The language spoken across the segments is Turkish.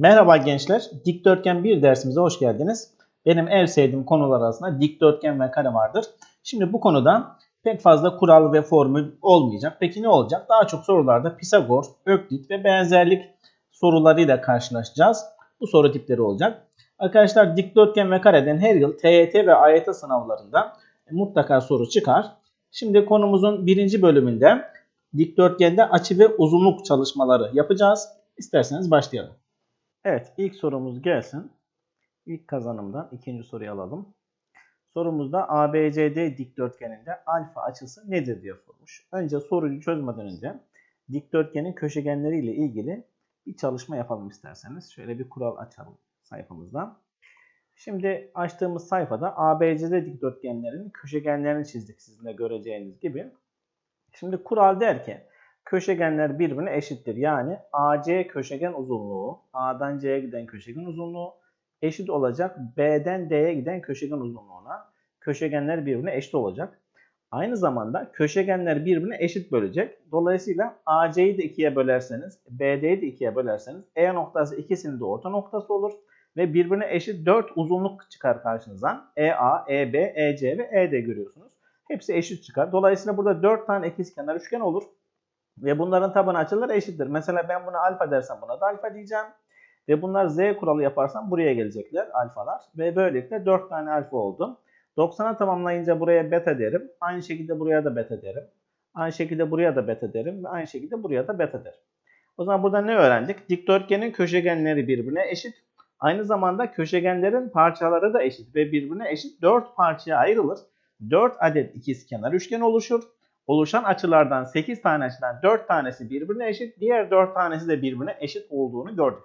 Merhaba gençler. Dikdörtgen 1 dersimize hoş geldiniz. Benim en sevdiğim konular arasında dikdörtgen ve kare vardır. Şimdi bu konuda pek fazla kural ve formül olmayacak. Peki ne olacak? Daha çok sorularda Pisagor, Öklit ve benzerlik sorularıyla karşılaşacağız. Bu soru tipleri olacak. Arkadaşlar dikdörtgen ve kareden her yıl TYT ve AYT sınavlarında mutlaka soru çıkar. Şimdi konumuzun birinci bölümünde dikdörtgende açı ve uzunluk çalışmaları yapacağız. İsterseniz başlayalım. Evet ilk sorumuz gelsin. İlk kazanımdan ikinci soruyu alalım. Sorumuzda ABCD dikdörtgeninde alfa açısı nedir diye sormuş. Önce soruyu çözmeden önce dikdörtgenin köşegenleriyle ilgili bir çalışma yapalım isterseniz. Şöyle bir kural açalım sayfamızda. Şimdi açtığımız sayfada ABCD dikdörtgenlerin köşegenlerini çizdik sizin de göreceğiniz gibi. Şimdi kural der ki köşegenler birbirine eşittir. Yani AC köşegen uzunluğu, A'dan C'ye giden köşegen uzunluğu eşit olacak B'den D'ye giden köşegen uzunluğuna. Köşegenler birbirine eşit olacak. Aynı zamanda köşegenler birbirine eşit bölecek. Dolayısıyla AC'yi de ikiye bölerseniz, BD'yi de ikiye bölerseniz E noktası ikisinin de orta noktası olur. Ve birbirine eşit 4 uzunluk çıkar karşınıza. EA, EB, EC ve ED görüyorsunuz. Hepsi eşit çıkar. Dolayısıyla burada 4 tane ikizkenar üçgen olur. Ve bunların taban açıları eşittir. Mesela ben buna alfa dersem buna da alfa diyeceğim. Ve bunlar z kuralı yaparsam buraya gelecekler alfalar. Ve böylelikle 4 tane alfa oldu. 90'a tamamlayınca buraya beta derim. Aynı şekilde buraya da beta derim. Aynı şekilde buraya da beta derim. Ve aynı şekilde buraya da beta derim. O zaman burada ne öğrendik? Dikdörtgenin köşegenleri birbirine eşit. Aynı zamanda köşegenlerin parçaları da eşit ve birbirine eşit 4 parçaya ayrılır. 4 adet ikizkenar üçgen oluşur. Oluşan açılardan 8 tane açıdan 4 tanesi birbirine eşit, diğer 4 tanesi de birbirine eşit olduğunu gördük.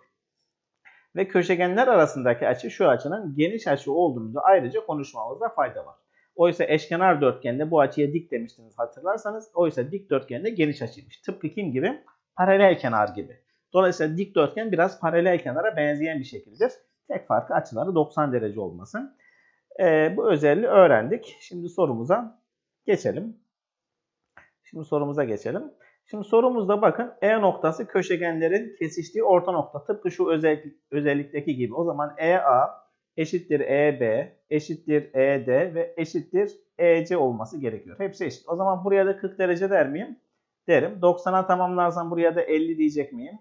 Ve köşegenler arasındaki açı şu açının geniş açı olduğunu ayrıca konuşmamızda fayda var. Oysa eşkenar dörtgende bu açıya dik demiştiniz hatırlarsanız. Oysa dikdörtgende geniş açıymış. Tıpkı kim gibi? Paralel kenar gibi. Dolayısıyla dikdörtgen biraz paralel kenara benzeyen bir şekildir. Tek farkı açıları 90 derece olması. Ee, bu özelliği öğrendik. Şimdi sorumuza geçelim. Şimdi sorumuza geçelim. Şimdi sorumuzda bakın E noktası köşegenlerin kesiştiği orta nokta. Tıpkı şu özellik, özellikteki gibi. O zaman EA eşittir EB eşittir ED ve eşittir EC olması gerekiyor. Hepsi eşit. O zaman buraya da 40 derece der miyim? Derim. 90'a tamamlarsam buraya da 50 diyecek miyim?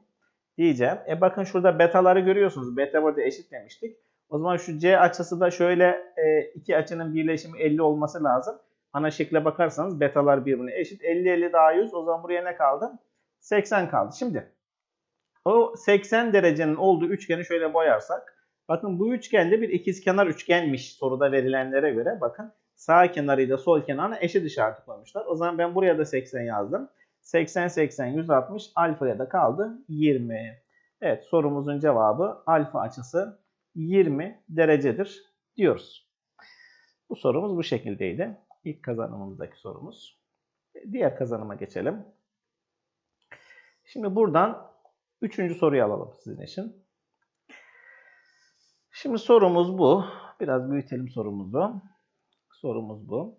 Diyeceğim. E bakın şurada betaları görüyorsunuz. Beta burada eşit demiştik. O zaman şu C açısı da şöyle e, iki açının birleşimi 50 olması lazım. Ana şekle bakarsanız betalar birbirine eşit. 50 50 daha 100. O zaman buraya ne kaldı? 80 kaldı. Şimdi o 80 derecenin olduğu üçgeni şöyle boyarsak. Bakın bu üçgende bir ikizkenar üçgenmiş soruda verilenlere göre. Bakın sağ kenarıyla sol kenarına eşit işareti koymuşlar. O zaman ben buraya da 80 yazdım. 80 80 160 alfaya da kaldı 20. Evet sorumuzun cevabı alfa açısı 20 derecedir diyoruz. Bu sorumuz bu şekildeydi. İlk kazanımımızdaki sorumuz. Diğer kazanıma geçelim. Şimdi buradan üçüncü soruyu alalım sizin için. Şimdi sorumuz bu. Biraz büyütelim sorumuzu. Sorumuz bu.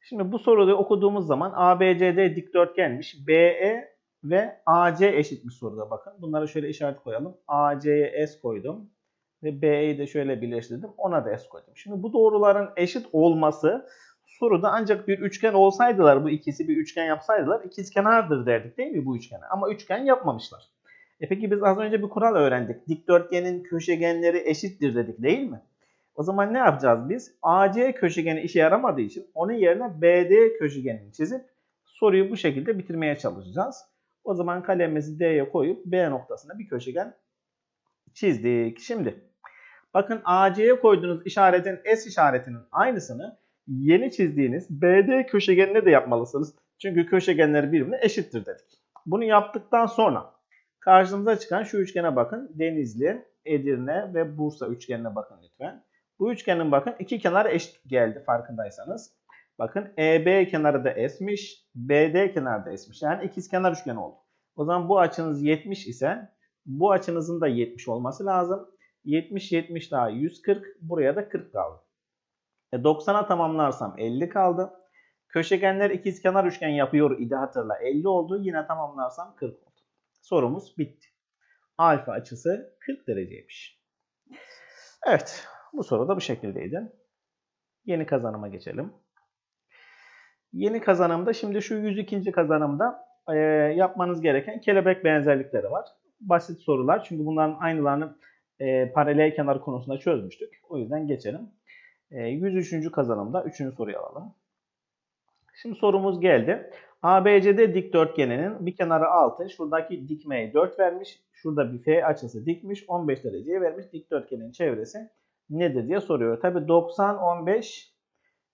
Şimdi bu soruyu okuduğumuz zaman ABCD dikdörtgenmiş. BE ve AC eşitmiş soruda bakın. Bunları şöyle işaret koyalım. AC'ye S koydum. Ve BE'yi de şöyle birleştirdim. Ona da S koydum. Şimdi bu doğruların eşit olması soruda ancak bir üçgen olsaydılar bu ikisi bir üçgen yapsaydılar ikizkenardır derdik değil mi bu üçgene? Ama üçgen yapmamışlar. E peki biz az önce bir kural öğrendik. Dikdörtgenin köşegenleri eşittir dedik değil mi? O zaman ne yapacağız biz? AC köşegeni işe yaramadığı için onun yerine BD köşegenini çizip soruyu bu şekilde bitirmeye çalışacağız. O zaman kalemimizi D'ye koyup B noktasına bir köşegen çizdik. Şimdi bakın AC'ye koyduğunuz işaretin S işaretinin aynısını yeni çizdiğiniz BD köşegenine de yapmalısınız. Çünkü köşegenler birbirine eşittir dedik. Bunu yaptıktan sonra karşınıza çıkan şu üçgene bakın. Denizli, Edirne ve Bursa üçgenine bakın lütfen. Bu üçgenin bakın iki kenar eşit geldi farkındaysanız. Bakın EB kenarı da S'miş, BD kenarı da S'miş. Yani ikiz kenar üçgen oldu. O zaman bu açınız 70 ise bu açınızın da 70 olması lazım. 70 70 daha 140 buraya da 40 kaldı. E 90'a tamamlarsam 50 kaldı. Köşegenler ikizkenar üçgen yapıyor idi hatırla. 50 oldu. Yine tamamlarsam 40 oldu. Sorumuz bitti. alfa açısı 40 dereceymiş. Evet. Bu soru da bu şekildeydi. Yeni kazanıma geçelim. Yeni kazanımda şimdi şu 102. kazanımda e, yapmanız gereken kelebek benzerlikleri var. Basit sorular çünkü bunların aynılarını e, paralel kenar konusunda çözmüştük. O yüzden geçelim. E, 103. kazanımda 3. soruyu alalım. Şimdi sorumuz geldi. ABCD dikdörtgeninin bir kenarı 6, şuradaki dikmeyi 4 vermiş. Şurada bir F açısı dikmiş, 15 dereceye vermiş. Dikdörtgenin çevresi nedir diye soruyor. Tabi 90, 15,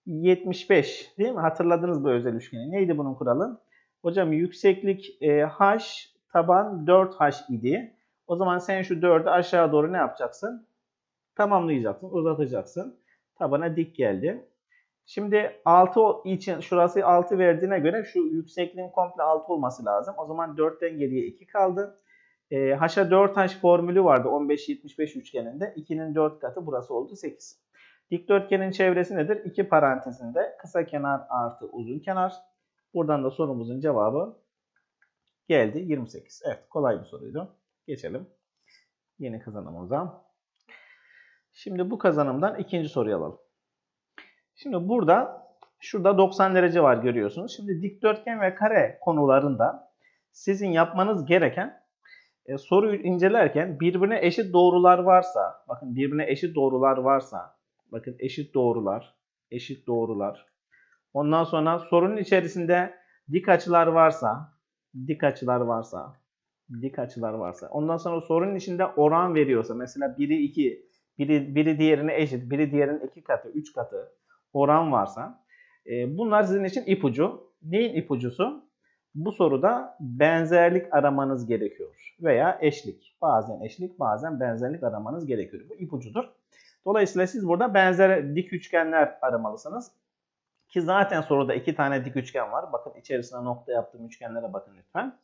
75 değil mi? Hatırladınız bu özel üçgeni. Neydi bunun kuralı? Hocam yükseklik e, h, taban 4h idi. O zaman sen şu 4'ü aşağı doğru ne yapacaksın? Tamamlayacaksın, uzatacaksın. Tabana dik geldi. Şimdi 6 için şurası 6 verdiğine göre şu yüksekliğin komple 6 olması lazım. O zaman 4'ten geriye 2 kaldı. E, H'a 4H formülü vardı 15-75 üçgeninde. 2'nin 4 katı burası oldu 8. Dikdörtgenin çevresi nedir? 2 parantezinde kısa kenar artı uzun kenar. Buradan da sorumuzun cevabı geldi 28. Evet kolay bir soruydu. Geçelim yeni kazanımıza. Şimdi bu kazanımdan ikinci soruyu alalım. Şimdi burada şurada 90 derece var görüyorsunuz. Şimdi dikdörtgen ve kare konularında sizin yapmanız gereken e, soruyu incelerken birbirine eşit doğrular varsa, bakın birbirine eşit doğrular varsa, bakın eşit doğrular, eşit doğrular. Ondan sonra sorunun içerisinde dik açılar varsa, dik açılar varsa, dik açılar varsa. Ondan sonra sorunun içinde oran veriyorsa, mesela biri 2, biri, biri diğerine eşit, biri diğerinin 2 katı, 3 katı oran varsa, e, bunlar sizin için ipucu. Neyin ipucusu? Bu soruda benzerlik aramanız gerekiyor veya eşlik. Bazen eşlik, bazen benzerlik aramanız gerekiyor. Bu ipucudur. Dolayısıyla siz burada benzer dik üçgenler aramalısınız. Ki zaten soruda iki tane dik üçgen var. Bakın içerisine nokta yaptığım üçgenlere bakın lütfen.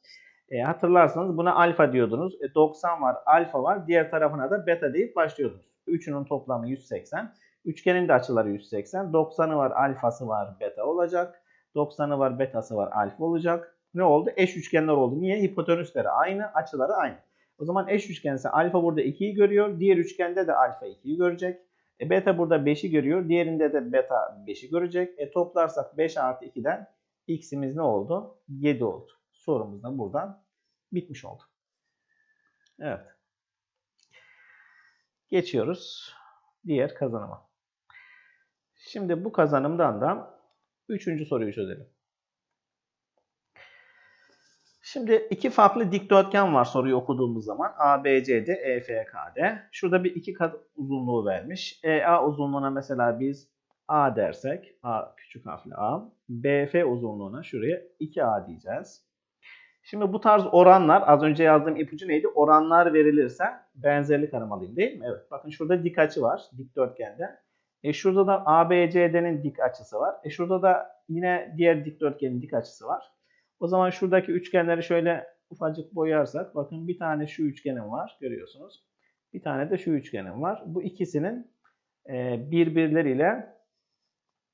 E, hatırlarsanız buna alfa diyordunuz. E, 90 var, alfa var. Diğer tarafına da beta deyip başlıyordunuz. Üçünün toplamı 180. Üçgenin de açıları 180. 90'ı var, alfası var, beta olacak. 90'ı var, betası var, alfa olacak. Ne oldu? Eş üçgenler oldu. Niye? Hipotenüsleri aynı, açıları aynı. O zaman eş üçgense alfa burada 2'yi görüyor. Diğer üçgende de alfa 2'yi görecek. E, beta burada 5'i görüyor. Diğerinde de beta 5'i görecek. E, toplarsak 5 artı 2'den x'imiz ne oldu? 7 oldu. Sorumuz da buradan bitmiş oldu. Evet. Geçiyoruz diğer kazanıma. Şimdi bu kazanımdan da üçüncü soruyu çözelim. Şimdi iki farklı dikdörtgen var soruyu okuduğumuz zaman. A, B, C, D, E, F, K, D. Şurada bir iki kat uzunluğu vermiş. E, A uzunluğuna mesela biz A dersek, A küçük harfli A. BF uzunluğuna şuraya 2A diyeceğiz. Şimdi bu tarz oranlar, az önce yazdığım ipucu neydi? Oranlar verilirse benzerlik aramalıyım değil mi? Evet. Bakın şurada dik açı var dikdörtgende. E şurada da ABCD'nin dik açısı var. E şurada da yine diğer dikdörtgenin dik açısı var. O zaman şuradaki üçgenleri şöyle ufacık boyarsak bakın bir tane şu üçgenim var görüyorsunuz. Bir tane de şu üçgenim var. Bu ikisinin e, birbirleriyle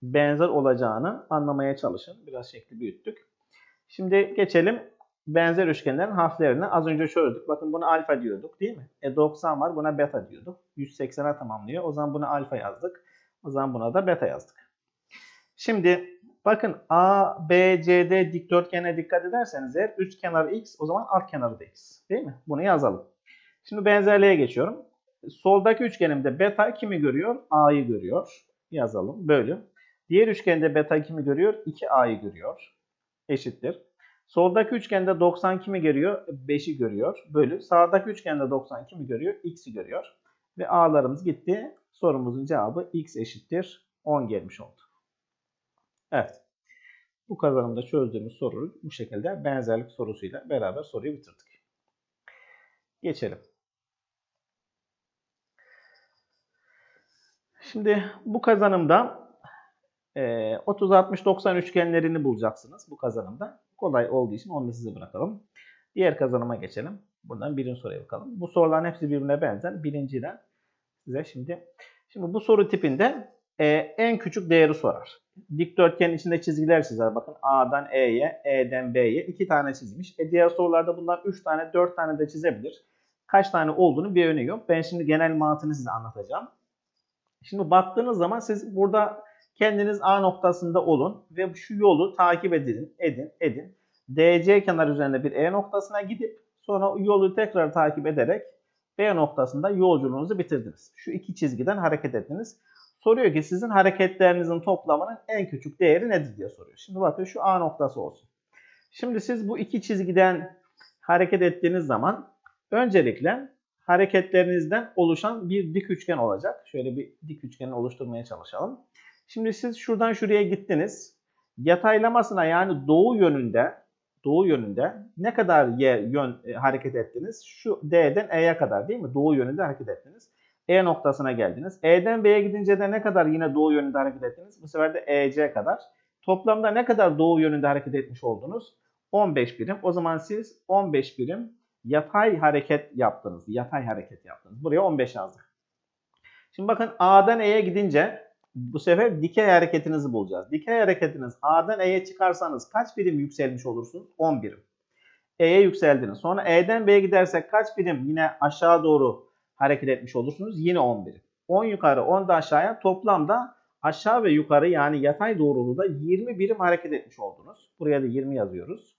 benzer olacağını anlamaya çalışın. Biraz şekli büyüttük. Şimdi geçelim benzer üçgenlerin harflerine. Az önce çözdük. Bakın buna alfa diyorduk değil mi? E 90 var buna beta diyorduk. 180'e tamamlıyor. O zaman buna alfa yazdık. O zaman buna da beta yazdık. Şimdi bakın A, B, C, D dikdörtgene dikkat ederseniz eğer üst kenarı x o zaman alt kenarı da x. Değil mi? Bunu yazalım. Şimdi benzerliğe geçiyorum. Soldaki üçgenimde beta kimi görüyor? A'yı görüyor. Yazalım. Bölü. Diğer üçgende beta kimi görüyor? 2A'yı görüyor. Eşittir. Soldaki üçgende 90 kimi görüyor? 5'i görüyor. Bölü. Sağdaki üçgende 90 kimi görüyor? X'i görüyor. Ve A'larımız gitti. Sorumuzun cevabı X eşittir 10 gelmiş oldu. Evet. Bu kazanımda çözdüğümüz soruyu bu şekilde benzerlik sorusuyla beraber soruyu bitirdik. Geçelim. Şimdi bu kazanımda 30-60-90 üçgenlerini bulacaksınız bu kazanımda. Kolay olduğu için onu da size bırakalım. Diğer kazanıma geçelim. Buradan birinci soruya bakalım. Bu soruların hepsi birbirine benzer. Birinciden size şimdi. Şimdi bu soru tipinde e, en küçük değeri sorar. Dikdörtgenin içinde çizgiler çizer. Bakın A'dan E'ye, E'den B'ye iki tane çizmiş. E diğer sorularda bunlar 3 tane, 4 tane de çizebilir. Kaç tane olduğunu bir önemi yok. Ben şimdi genel mantığını size anlatacağım. Şimdi baktığınız zaman siz burada kendiniz A noktasında olun ve şu yolu takip edin, edin, edin. DC kenar üzerinde bir E noktasına gidip sonra yolu tekrar takip ederek B noktasında yolculuğunuzu bitirdiniz. Şu iki çizgiden hareket ettiniz. Soruyor ki sizin hareketlerinizin toplamının en küçük değeri nedir diye soruyor. Şimdi bakın şu A noktası olsun. Şimdi siz bu iki çizgiden hareket ettiğiniz zaman öncelikle hareketlerinizden oluşan bir dik üçgen olacak. Şöyle bir dik üçgeni oluşturmaya çalışalım. Şimdi siz şuradan şuraya gittiniz. Yataylamasına yani doğu yönünde doğu yönünde ne kadar yer yön e, hareket ettiniz? Şu D'den E'ye kadar değil mi? Doğu yönünde hareket ettiniz. E noktasına geldiniz. E'den B'ye gidince de ne kadar yine doğu yönünde hareket ettiniz? Bu sefer de EC kadar. Toplamda ne kadar doğu yönünde hareket etmiş oldunuz? 15 birim. O zaman siz 15 birim yatay hareket yaptınız. Yatay hareket yaptınız. Buraya 15 yazdık. Şimdi bakın A'dan E'ye gidince bu sefer dikey hareketinizi bulacağız. Dikey hareketiniz A'dan E'ye çıkarsanız kaç birim yükselmiş olursunuz? 10 birim. E'ye yükseldiniz. Sonra E'den B'ye gidersek kaç birim yine aşağı doğru hareket etmiş olursunuz? Yine 10 birim. 10 yukarı 10 da aşağıya toplamda aşağı ve yukarı yani yatay doğruluğunda 20 birim hareket etmiş oldunuz. Buraya da 20 yazıyoruz.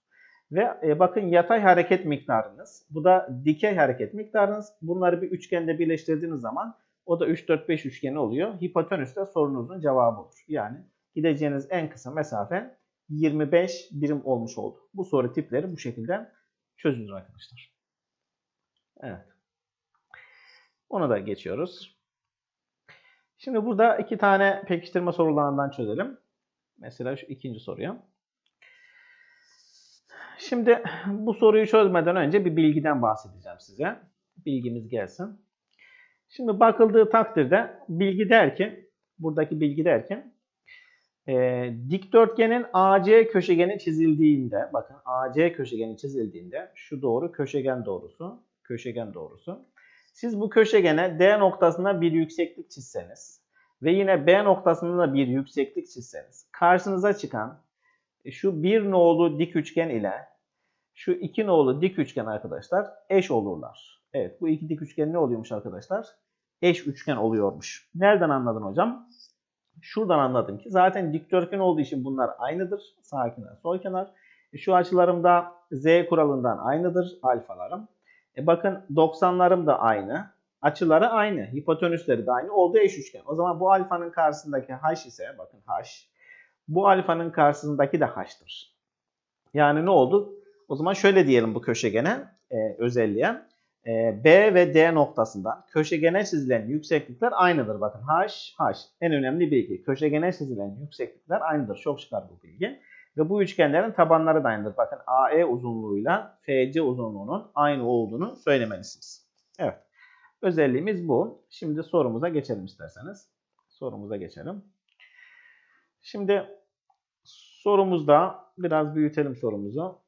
Ve e, bakın yatay hareket miktarınız. Bu da dikey hareket miktarınız. Bunları bir üçgende birleştirdiğiniz zaman o da 3, 4, 5 üçgeni oluyor. Hipotenüs de sorunuzun cevabı olur. Yani gideceğiniz en kısa mesafe 25 birim olmuş oldu. Bu soru tipleri bu şekilde çözülür arkadaşlar. Evet. Onu da geçiyoruz. Şimdi burada iki tane pekiştirme sorularından çözelim. Mesela şu ikinci soruya. Şimdi bu soruyu çözmeden önce bir bilgiden bahsedeceğim size. Bilgimiz gelsin. Şimdi bakıldığı takdirde bilgi der ki, buradaki bilgi der ki, e, dikdörtgenin AC köşegeni çizildiğinde, bakın AC köşegeni çizildiğinde şu doğru köşegen doğrusu, köşegen doğrusu. Siz bu köşegene D noktasına bir yükseklik çizseniz ve yine B noktasında da bir yükseklik çizseniz, karşınıza çıkan e, şu bir nolu dik üçgen ile şu iki nolu dik üçgen arkadaşlar eş olurlar. Evet bu iki dik üçgen ne oluyormuş arkadaşlar? Eş üçgen oluyormuş. Nereden anladın hocam? Şuradan anladım ki zaten dikdörtgen olduğu için bunlar aynıdır. Sağ kenar, sol kenar. E, şu açılarım Z kuralından aynıdır alfalarım. E bakın 90'larım da aynı. Açıları aynı. Hipotenüsleri de aynı. Olduğu eş üçgen. O zaman bu alfanın karşısındaki h ise bakın h. Bu alfanın karşısındaki de h'tır. Yani ne oldu? O zaman şöyle diyelim bu köşegene e, özelliğe. E, B ve D noktasından köşegene çizilen yükseklikler aynıdır. Bakın H, H. En önemli bilgi. Köşegene çizilen yükseklikler aynıdır. Çok çıkar bu bilgi. Ve bu üçgenlerin tabanları da aynıdır. Bakın AE uzunluğuyla FC uzunluğunun aynı olduğunu söylemelisiniz. Evet. Özelliğimiz bu. Şimdi sorumuza geçelim isterseniz. Sorumuza geçelim. Şimdi sorumuzda biraz büyütelim sorumuzu.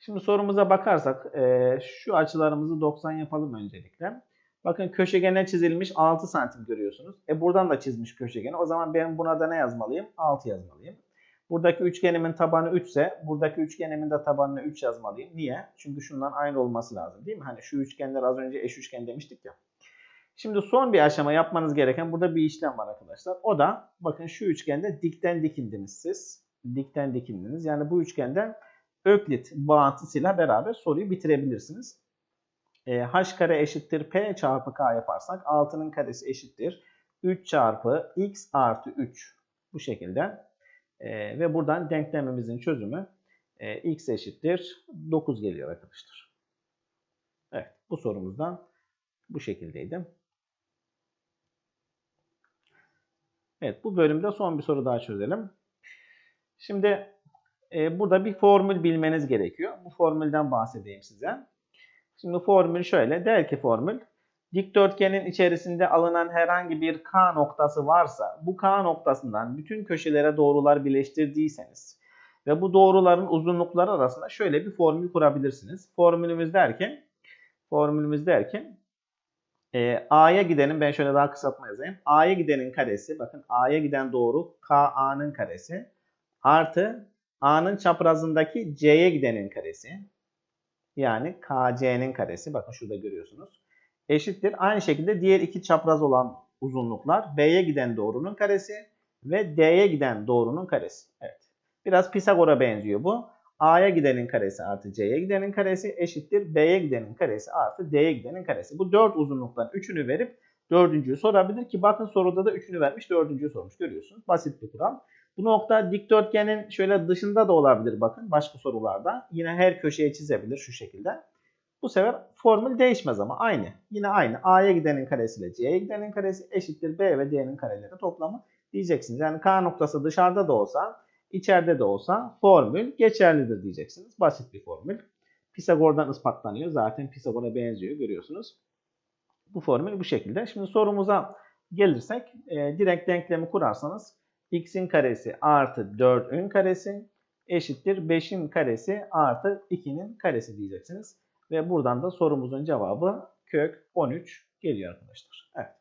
Şimdi sorumuza bakarsak e, şu açılarımızı 90 yapalım öncelikle. Bakın köşegene çizilmiş 6 santim görüyorsunuz. E buradan da çizmiş köşegeni. O zaman ben buna da ne yazmalıyım? 6 yazmalıyım. Buradaki üçgenimin tabanı 3 ise buradaki üçgenimin de tabanını 3 yazmalıyım. Niye? Çünkü şundan aynı olması lazım değil mi? Hani şu üçgenler az önce eş üçgen demiştik ya. Şimdi son bir aşama yapmanız gereken burada bir işlem var arkadaşlar. O da bakın şu üçgende dikten dikindiniz siz. Dikten dikindiniz. Yani bu üçgende Öklit bağıntısıyla beraber soruyu bitirebilirsiniz. E, h kare eşittir p çarpı k yaparsak 6'nın karesi eşittir 3 çarpı x artı 3 bu şekilde. E, ve buradan denklemimizin çözümü e, x eşittir 9 geliyor arkadaşlar. Evet bu sorumuzdan bu şekildeydi. Evet bu bölümde son bir soru daha çözelim. Şimdi e, burada bir formül bilmeniz gerekiyor. Bu formülden bahsedeyim size. Şimdi formül şöyle. Der ki formül dikdörtgenin içerisinde alınan herhangi bir K noktası varsa bu K noktasından bütün köşelere doğrular birleştirdiyseniz ve bu doğruların uzunlukları arasında şöyle bir formül kurabilirsiniz. Formülümüz der ki formülümüz der ki e, A'ya gidenin ben şöyle daha kısaltma yazayım. A'ya gidenin karesi bakın A'ya giden doğru KA'nın karesi artı A'nın çaprazındaki C'ye gidenin karesi. yani KC'nin karesi bakın şurada görüyorsunuz. Eşittir. Aynı şekilde diğer iki çapraz olan uzunluklar B'ye giden doğrunun karesi ve D'ye giden doğrunun karesi. Evet. Biraz Pisagor'a benziyor bu. A'ya gidenin karesi artı C'ye gidenin karesi eşittir. B'ye gidenin karesi artı D'ye gidenin karesi. Bu dört uzunluktan üçünü verip dördüncüyü sorabilir ki bakın soruda da üçünü vermiş dördüncüyü sormuş görüyorsunuz. Basit bir kural. Bu nokta dikdörtgenin şöyle dışında da olabilir bakın başka sorularda. Yine her köşeye çizebilir şu şekilde. Bu sefer formül değişmez ama aynı. Yine aynı. A'ya gidenin karesi ile C'ye gidenin karesi eşittir B ve D'nin kareleri toplamı diyeceksiniz. Yani K noktası dışarıda da olsa içeride de olsa formül geçerlidir diyeceksiniz. Basit bir formül. Pisagor'dan ispatlanıyor. Zaten Pisagor'a benziyor görüyorsunuz. Bu formül bu şekilde. Şimdi sorumuza gelirsek e, direkt denklemi kurarsanız x'in karesi artı 4'ün karesi eşittir 5'in karesi artı 2'nin karesi diyeceksiniz. Ve buradan da sorumuzun cevabı kök 13 geliyor arkadaşlar. Evet.